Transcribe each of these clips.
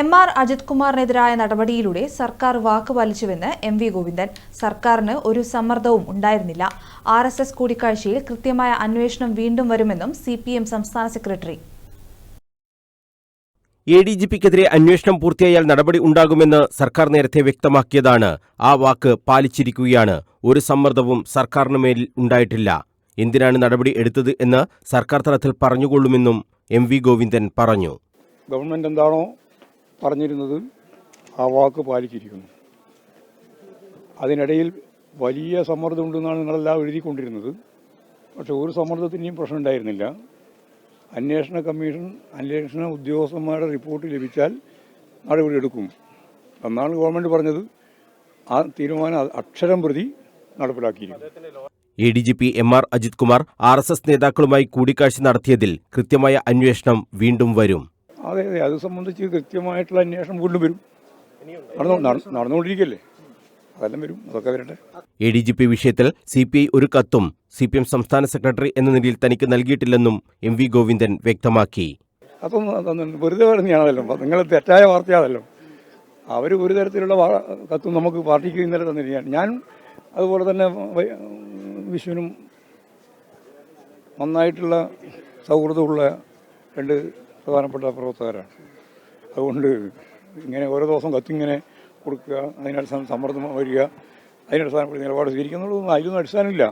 M R Ajith കുമാറിനെതിരായ നടപടിയിലൂടെ സർക്കാർ വാക്ക് പാലിച്ചുവെന്ന് എം വി ഗോവിന്ദൻ. സർക്കാരിന് ഒരു സമ്മർദ്ദവും ഉണ്ടായിരുന്നില്ല. ആർ എസ് എസ് കൂടിക്കാഴ്ചയിൽ കൃത്യമായ അന്വേഷണം വീണ്ടും വരുമെന്നും സി പി എം സംസ്ഥാന സെക്രട്ടറി. എ ഡി ജി പിക്കെതിരെ അന്വേഷണം പൂർത്തിയായാൽ നടപടി ഉണ്ടാകുമെന്ന് സർക്കാർ നേരത്തെ വ്യക്തമാക്കിയതാണ്. ആ വാക്ക് പാലിച്ചിരിക്കുകയാണ്. ഒരു സമ്മർദ്ദവും സർക്കാരിന് മേൽ ഉണ്ടായിട്ടില്ല. എന്തിനാണ് നടപടി എടുത്തത് എന്ന് സർക്കാർ തലത്തിൽ പറഞ്ഞുകൊള്ളുമെന്നും എം വി ഗോവിന്ദൻ പറഞ്ഞു. ഗവൺമെന്റ് എന്താണോ പറഞ്ഞിരുന്നത് ആ വാക്ക് പാലിച്ചിരിക്കുന്നു. അതിനിടയിൽ വലിയ സമ്മർദ്ദമുണ്ടെന്നാണ് നിങ്ങളെല്ലാം എഴുതിക്കൊണ്ടിരുന്നത്. പക്ഷേ ഒരു സമ്മർദ്ദത്തിന്റെയും പ്രശ്നം ഉണ്ടായിരുന്നില്ല അന്വേഷണ കമ്മീഷൻ അന്വേഷണ ഉദ്യോഗസ്ഥന്മാരുടെ റിപ്പോർട്ട് ലഭിച്ചാൽ നടപടി എടുക്കും. എന്നാണ് ഗവൺമെന്റ് പറഞ്ഞത്. ആ തീരുമാനം അക്ഷരം പ്രതി നടപ്പിലാക്കിയിരിക്കും A D G P M R Ajith Kumar R S S നേതാക്കളുമായി കൂടിക്കാഴ്ച നടത്തിയതിൽ കൃത്യമായ അന്വേഷണം വീണ്ടും വരും. അതെ അതെ. അത് സംബന്ധിച്ച് കൃത്യമായിട്ടുള്ള അന്വേഷണം വീണ്ടും വരും. നടന്നുകൊണ്ടിരിക്കല്ലേ നട- അതെല്ലാം വരും. അതൊക്കെ വരട്ടെ. എ ഡി ജി പി വിഷയത്തിൽ സി പി ഐ ഒരു കത്തും സി പി എം സംസ്ഥാന സെക്രട്ടറി എന്ന നിലയിൽ തനിക്ക് നൽകിയിട്ടില്ലെന്നും എം വി ഗോവിന്ദൻ വ്യക്തമാക്കി. അതൊന്നും വെറുതെ പറഞ്ഞാണല്ലോ നിങ്ങൾ തെറ്റായ വാർത്തയാണല്ലോ. അവർ ഒരു തരത്തിലുള്ള കത്തും നമുക്ക് പാർട്ടിക്ക് ഇന്നലെ തന്നിരിക്കുകയാണ്. ഞാൻ അതുപോലെ തന്നെ വിഷുവിനും നന്നായിട്ടുള്ള സൗഹൃദമുള്ള രണ്ട് പ്രധാനപ്പെട്ട പ്രവർത്തകരാണ്. അതുകൊണ്ട് ഇങ്ങനെ ഓരോ ദിവസം കത്തിങ്ങനെ കൊടുക്കുക അതിനടിസ്ഥാനം സമ്മർദ്ദം വരിക അതിനടിസ്ഥാനപ്പെടുത്തി നിലപാട് സ്വീകരിക്കുന്നുള്ളതൊന്നും അതിലൊന്നും അടിസ്ഥാനമില്ല.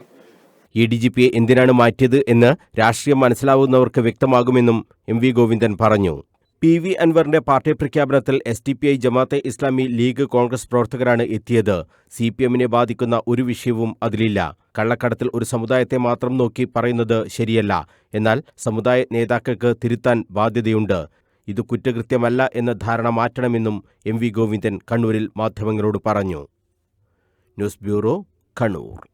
ഇ ഡി ജി പിയെ എന്തിനാണ് മാറ്റിയത് എന്ന് രാഷ്ട്രീയം മനസ്സിലാവുന്നവർക്ക് വ്യക്തമാകുമെന്നും എം വി ഗോവിന്ദൻ പറഞ്ഞു. പി വി അൻവറിന്റെ party പ്രഖ്യാപനത്തിൽ S D P I Jamaat-e Islami league Congress പ്രവർത്തകരാണ് എത്തിയത്. സി പി എമ്മിനെ ബാധിക്കുന്ന ഒരു വിഷയവും അതിലില്ല. കള്ളക്കടത്തിൽ ഒരു സമുദായത്തെ മാത്രം നോക്കി പറയുന്നത് ശരിയല്ല. എന്നാൽ സമുദായ നേതാക്കൾക്ക് തിരുത്താൻ ബാധ്യതയുണ്ട്. ഇത് കുറ്റകൃത്യമല്ല എന്ന ധാരണ മാറ്റണമെന്നും എം വി ഗോവിന്ദൻ കണ്ണൂരിൽ മാധ്യമങ്ങളോട് പറഞ്ഞു. News bureau Kannur.